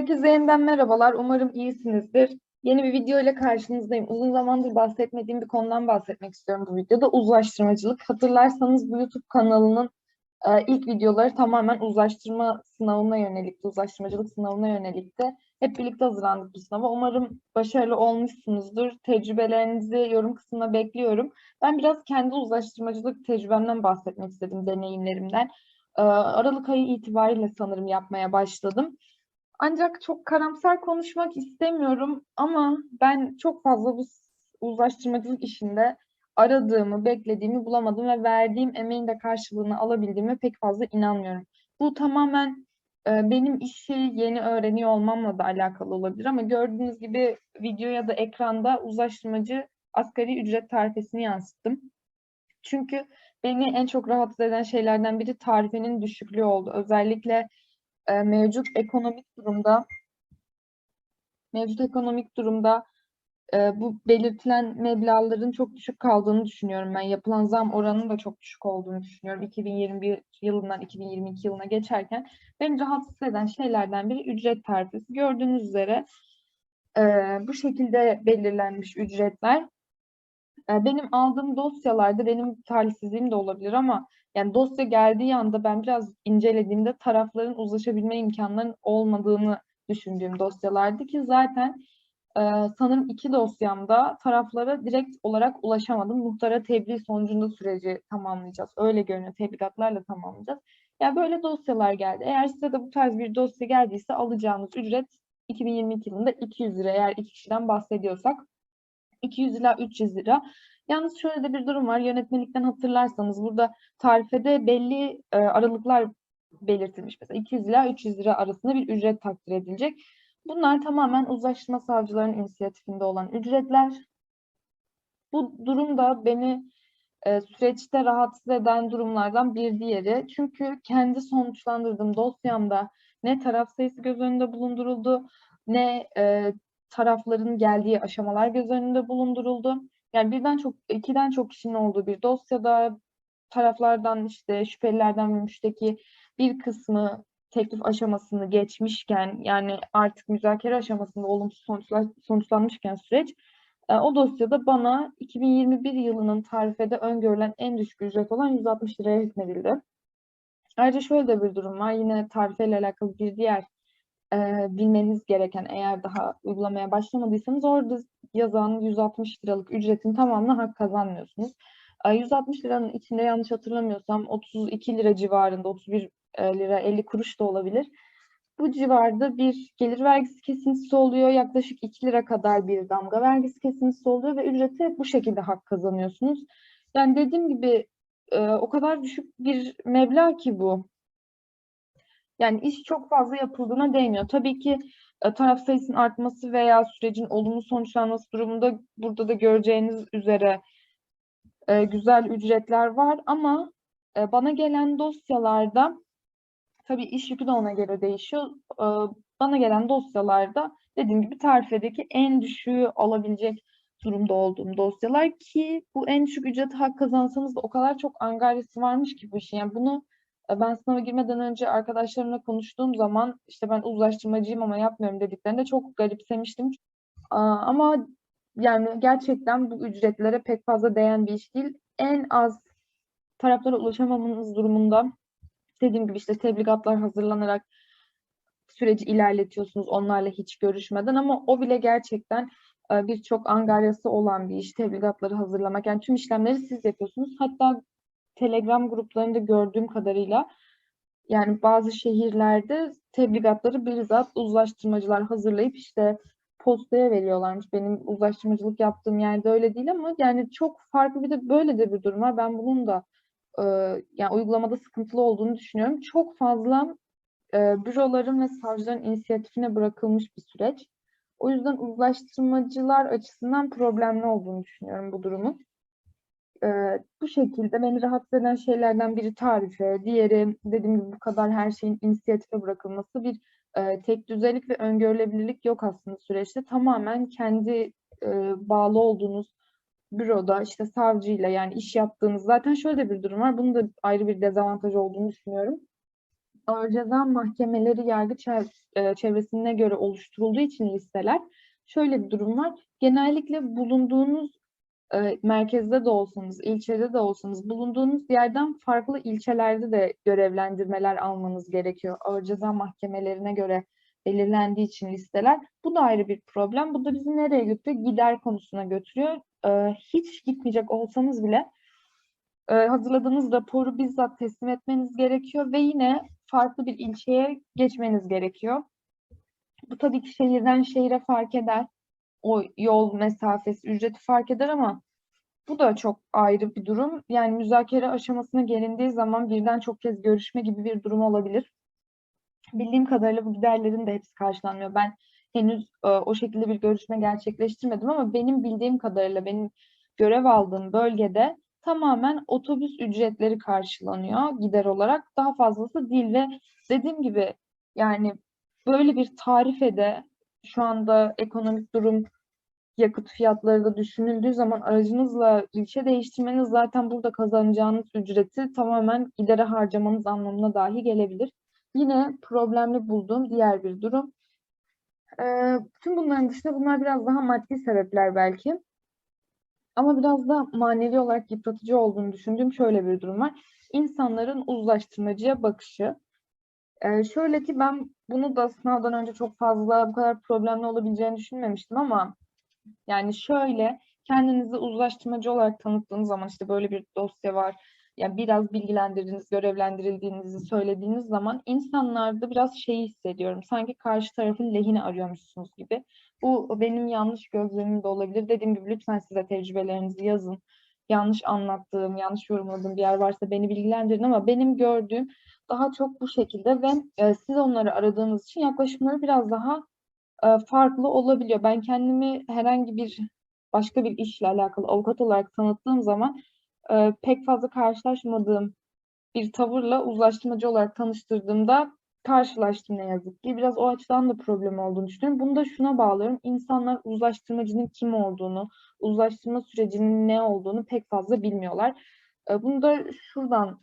Herkese yeniden merhabalar. Umarım iyisinizdir. Yeni bir video ile karşınızdayım. Uzun zamandır bahsetmediğim bir konudan bahsetmek istiyorum bu videoda. Uzlaştırmacılık. Hatırlarsanız bu YouTube kanalının e, ilk videoları tamamen uzlaştırma sınavına yönelikti. Uzlaştırmacılık sınavına yönelikti. Hep birlikte hazırlandık bu sınava. Umarım başarılı olmuşsunuzdur. Tecrübelerinizi yorum kısmına bekliyorum. Ben biraz kendi uzlaştırmacılık tecrübemden bahsetmek istedim, deneyimlerimden. E, Aralık ayı itibariyle sanırım yapmaya başladım. Ancak çok karamsar konuşmak istemiyorum ama ben çok fazla bu uzlaştırmacılık işinde aradığımı, beklediğimi bulamadım ve verdiğim emeğin de karşılığını alabildiğime pek fazla inanmıyorum. Bu tamamen e, benim işi yeni öğreniyor olmamla da alakalı olabilir ama gördüğünüz gibi video ya da ekranda uzlaştırmacı asgari ücret tarifesini yansıttım. Çünkü beni en çok rahatsız eden şeylerden biri tarifenin düşüklüğü oldu. Özellikle e, mevcut ekonomik durumda mevcut ekonomik durumda e, bu belirtilen meblağların çok düşük kaldığını düşünüyorum ben. Yapılan zam oranının da çok düşük olduğunu düşünüyorum. 2021 yılından 2022 yılına geçerken beni rahatsız eden şeylerden biri ücret tarifesi. Gördüğünüz üzere e, bu şekilde belirlenmiş ücretler. E, benim aldığım dosyalarda benim talihsizliğim de olabilir ama yani dosya geldiği anda ben biraz incelediğimde tarafların uzlaşabilme imkanlarının olmadığını düşündüğüm dosyalardı ki zaten e, sanırım iki dosyamda taraflara direkt olarak ulaşamadım. Muhtara tebliğ sonucunda süreci tamamlayacağız. Öyle görünüyor. Tebligatlarla tamamlayacağız. Yani böyle dosyalar geldi. Eğer size de bu tarz bir dosya geldiyse alacağınız ücret 2022 yılında 200 lira eğer iki kişiden bahsediyorsak 200 ila 300 lira. Yalnız şöyle de bir durum var. Yönetmelikten hatırlarsanız burada tarifede belli e, aralıklar belirtilmiş. Mesela 200 ila 300 lira arasında bir ücret takdir edilecek. Bunlar tamamen uzlaştırma savcılarının inisiyatifinde olan ücretler. Bu durum da beni e, süreçte rahatsız eden durumlardan bir diğeri. Çünkü kendi sonuçlandırdığım dosyamda ne taraf sayısı göz önünde bulunduruldu, ne e, tarafların geldiği aşamalar göz önünde bulunduruldu. Yani birden çok, ikiden çok kişinin olduğu bir dosyada taraflardan işte şüphelilerden ve müşteki bir kısmı teklif aşamasını geçmişken yani artık müzakere aşamasında olumsuz sonuçlar, sonuçlanmışken süreç e, o dosyada bana 2021 yılının tarifede öngörülen en düşük ücret olan 160 liraya hükmedildi. Ayrıca şöyle de bir durum var. Yine tarifeyle alakalı bir diğer e, bilmeniz gereken eğer daha uygulamaya başlamadıysanız orada yazan 160 liralık ücretin tamamına hak kazanmıyorsunuz. E, 160 liranın içinde yanlış hatırlamıyorsam 32 lira civarında 31 e, lira 50 kuruş da olabilir. Bu civarda bir gelir vergisi kesintisi oluyor. Yaklaşık 2 lira kadar bir damga vergisi kesintisi oluyor ve ücrete bu şekilde hak kazanıyorsunuz. Yani dediğim gibi e, o kadar düşük bir meblağ ki bu. Yani iş çok fazla yapıldığına değmiyor. Tabii ki e, taraf sayısının artması veya sürecin olumlu sonuçlanması durumunda burada da göreceğiniz üzere e, güzel ücretler var ama e, bana gelen dosyalarda tabii iş yükü de ona göre değişiyor. Bana gelen dosyalarda dediğim gibi tarifedeki en düşüğü alabilecek durumda olduğum dosyalar ki bu en düşük ücreti hak kazansanız da o kadar çok angaryası varmış ki bu işin. Yani bunu ben sınava girmeden önce arkadaşlarımla konuştuğum zaman işte ben uzlaştırmacıyım ama yapmıyorum dediklerinde çok garipsemiştim. Ama yani gerçekten bu ücretlere pek fazla değen bir iş değil. En az taraflara ulaşamamanız durumunda dediğim gibi işte tebligatlar hazırlanarak süreci ilerletiyorsunuz onlarla hiç görüşmeden ama o bile gerçekten e, birçok angaryası olan bir iş tebligatları hazırlamak. Yani tüm işlemleri siz yapıyorsunuz. Hatta Telegram gruplarında gördüğüm kadarıyla yani bazı şehirlerde tebligatları bizzat uzlaştırmacılar hazırlayıp işte postaya veriyorlarmış. Benim uzlaştırmacılık yaptığım yerde öyle değil ama yani çok farklı bir de böyle de bir durum var. Ben bunun da e, yani uygulamada sıkıntılı olduğunu düşünüyorum. Çok fazla e, büroların ve savcıların inisiyatifine bırakılmış bir süreç. O yüzden uzlaştırmacılar açısından problemli olduğunu düşünüyorum bu durumun. Ee, bu şekilde beni rahatsız eden şeylerden biri tarife, diğeri dediğim gibi bu kadar her şeyin inisiyatife bırakılması bir e, tek düzelik ve öngörülebilirlik yok aslında süreçte. Tamamen kendi e, bağlı olduğunuz büroda işte savcıyla yani iş yaptığınız zaten şöyle bir durum var. Bunun da ayrı bir dezavantaj olduğunu düşünüyorum. ağır ceza mahkemeleri yargı e, çevresine göre oluşturulduğu için listeler şöyle bir durum var. Genellikle bulunduğunuz e, merkezde de olsanız, ilçede de olsanız bulunduğunuz yerden farklı ilçelerde de görevlendirmeler almanız gerekiyor. Ağır ceza mahkemelerine göre belirlendiği için listeler. Bu da ayrı bir problem. Bu da bizi nereye götürüyor? Gider konusuna götürüyor. E, hiç gitmeyecek olsanız bile e, hazırladığınız raporu bizzat teslim etmeniz gerekiyor ve yine farklı bir ilçeye geçmeniz gerekiyor. Bu tabii ki şehirden şehire fark eder. O yol mesafesi, ücreti fark eder ama bu da çok ayrı bir durum. Yani müzakere aşamasına gelindiği zaman birden çok kez görüşme gibi bir durum olabilir. Bildiğim kadarıyla bu giderlerin de hepsi karşılanmıyor. Ben henüz e, o şekilde bir görüşme gerçekleştirmedim ama benim bildiğim kadarıyla benim görev aldığım bölgede tamamen otobüs ücretleri karşılanıyor gider olarak. Daha fazlası değil ve dediğim gibi yani böyle bir tarifede şu anda ekonomik durum yakıt fiyatları da düşünüldüğü zaman aracınızla ilçe değiştirmeniz zaten burada kazanacağınız ücreti tamamen gidere harcamanız anlamına dahi gelebilir. Yine problemli bulduğum diğer bir durum. Ee, tüm bunların dışında bunlar biraz daha maddi sebepler belki. Ama biraz da manevi olarak yıpratıcı olduğunu düşündüğüm şöyle bir durum var. İnsanların uzlaştırmacıya bakışı. Ee, şöyle ki ben bunu da sınavdan önce çok fazla bu kadar problemli olabileceğini düşünmemiştim ama yani şöyle kendinizi uzlaştırmacı olarak tanıttığınız zaman işte böyle bir dosya var. Yani biraz bilgilendirdiğiniz, görevlendirildiğinizi söylediğiniz zaman insanlarda biraz şeyi hissediyorum. Sanki karşı tarafın lehini arıyormuşsunuz gibi. Bu benim yanlış gözlemim de olabilir. Dediğim gibi lütfen size tecrübelerinizi yazın. Yanlış anlattığım, yanlış yorumladığım bir yer varsa beni bilgilendirin ama benim gördüğüm daha çok bu şekilde ve e, siz onları aradığınız için yaklaşımları biraz daha e, farklı olabiliyor. Ben kendimi herhangi bir başka bir işle alakalı avukat olarak tanıttığım zaman e, pek fazla karşılaşmadığım bir tavırla uzlaştırmacı olarak tanıştırdığımda karşılaştım ne yazık ki. Biraz o açıdan da problem olduğunu düşünüyorum. Bunu da şuna bağlıyorum. İnsanlar uzlaştırmacının kim olduğunu, uzlaştırma sürecinin ne olduğunu pek fazla bilmiyorlar. E, bunu da şuradan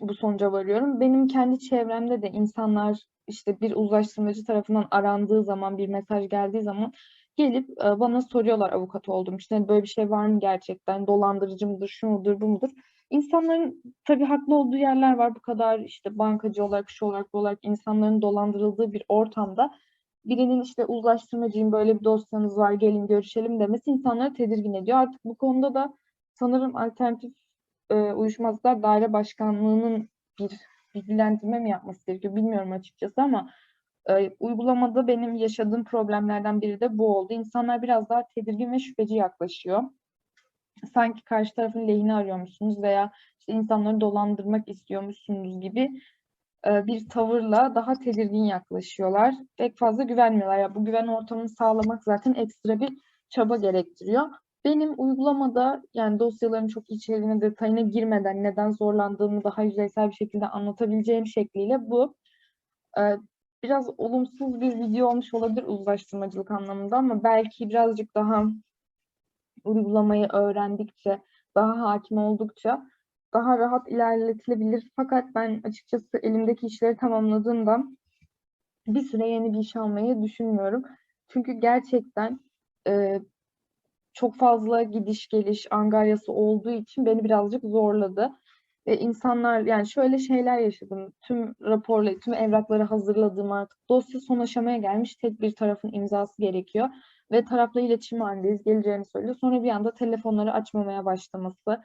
bu sonuca varıyorum. Benim kendi çevremde de insanlar işte bir uzlaştırmacı tarafından arandığı zaman, bir mesaj geldiği zaman gelip e, bana soruyorlar avukat oldum. İşte böyle bir şey var mı gerçekten? Dolandırıcı mıdır, şu mudur, bu mudur? İnsanların tabii haklı olduğu yerler var. Bu kadar işte bankacı olarak, şu olarak, bu olarak insanların dolandırıldığı bir ortamda birinin işte uzlaştırmacıyım böyle bir dosyanız var gelin görüşelim demesi insanları tedirgin ediyor. Artık bu konuda da sanırım alternatif e, uyuşmazlıklar daire başkanlığının bir bilgilendirme mi yapması gerekiyor bilmiyorum açıkçası ama e, uygulamada benim yaşadığım problemlerden biri de bu oldu. İnsanlar biraz daha tedirgin ve şüpheci yaklaşıyor. Sanki karşı tarafın lehini arıyormuşsunuz veya işte insanları dolandırmak istiyormuşsunuz gibi e, bir tavırla daha tedirgin yaklaşıyorlar. Pek fazla güvenmiyorlar. Ya bu güven ortamını sağlamak zaten ekstra bir çaba gerektiriyor. Benim uygulamada yani dosyaların çok içeriğine, detayına girmeden neden zorlandığımı daha yüzeysel bir şekilde anlatabileceğim şekliyle bu. Ee, biraz olumsuz bir video olmuş olabilir uzlaştırmacılık anlamında ama belki birazcık daha uygulamayı öğrendikçe, daha hakim oldukça daha rahat ilerletilebilir. Fakat ben açıkçası elimdeki işleri tamamladığımda bir süre yeni bir iş almayı düşünmüyorum. Çünkü gerçekten e, çok fazla gidiş geliş angaryası olduğu için beni birazcık zorladı. Ve insanlar yani şöyle şeyler yaşadım. Tüm raporları, tüm evrakları hazırladığım artık dosya son aşamaya gelmiş. Tek bir tarafın imzası gerekiyor. Ve tarafla iletişim halindeyiz. Geleceğini söylüyor. Sonra bir anda telefonları açmamaya başlaması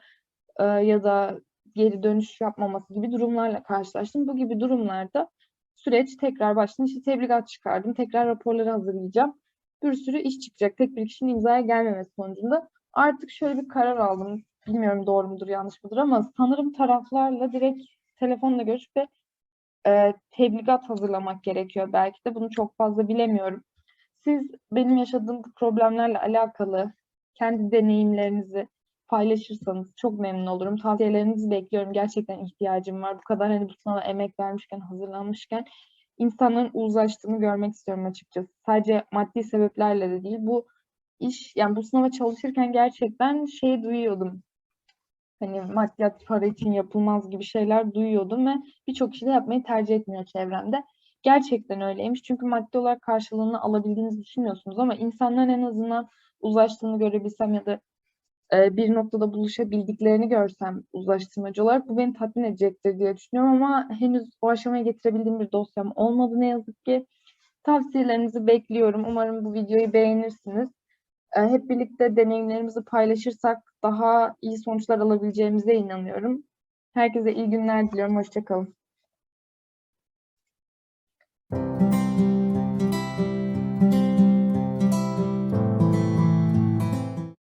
e, ya da geri dönüş yapmaması gibi durumlarla karşılaştım. Bu gibi durumlarda süreç tekrar başladı. İşte tebligat çıkardım. Tekrar raporları hazırlayacağım bir sürü iş çıkacak. Tek bir kişinin imzaya gelmemesi sonucunda. Artık şöyle bir karar aldım. Bilmiyorum doğru mudur yanlış mıdır ama sanırım taraflarla direkt telefonla görüşüp ve e, tebligat hazırlamak gerekiyor. Belki de bunu çok fazla bilemiyorum. Siz benim yaşadığım problemlerle alakalı kendi deneyimlerinizi paylaşırsanız çok memnun olurum. Tavsiyelerinizi bekliyorum. Gerçekten ihtiyacım var. Bu kadar hani bu sınava emek vermişken, hazırlanmışken insanların uzlaştığını görmek istiyorum açıkçası. Sadece maddi sebeplerle de değil. Bu iş yani bu sınava çalışırken gerçekten şey duyuyordum. hani maddiyat para için yapılmaz gibi şeyler duyuyordum ve birçok kişi de yapmayı tercih etmiyor çevremde. Gerçekten öyleymiş. Çünkü maddi olarak karşılığını alabildiğinizi düşünüyorsunuz ama insanların en azından uzlaştığını görebilsem ya da e, bir noktada buluşabildiklerini görsem uzlaştırmacı olarak bu beni tatmin edecektir diye düşünüyorum ama henüz o aşamaya getirebildiğim bir dosyam olmadı ne yazık ki. Tavsiyelerinizi bekliyorum. Umarım bu videoyu beğenirsiniz. E, Hep birlikte deneyimlerimizi paylaşırsak daha iyi sonuçlar alabileceğimize inanıyorum. Herkese iyi günler diliyorum. Hoşça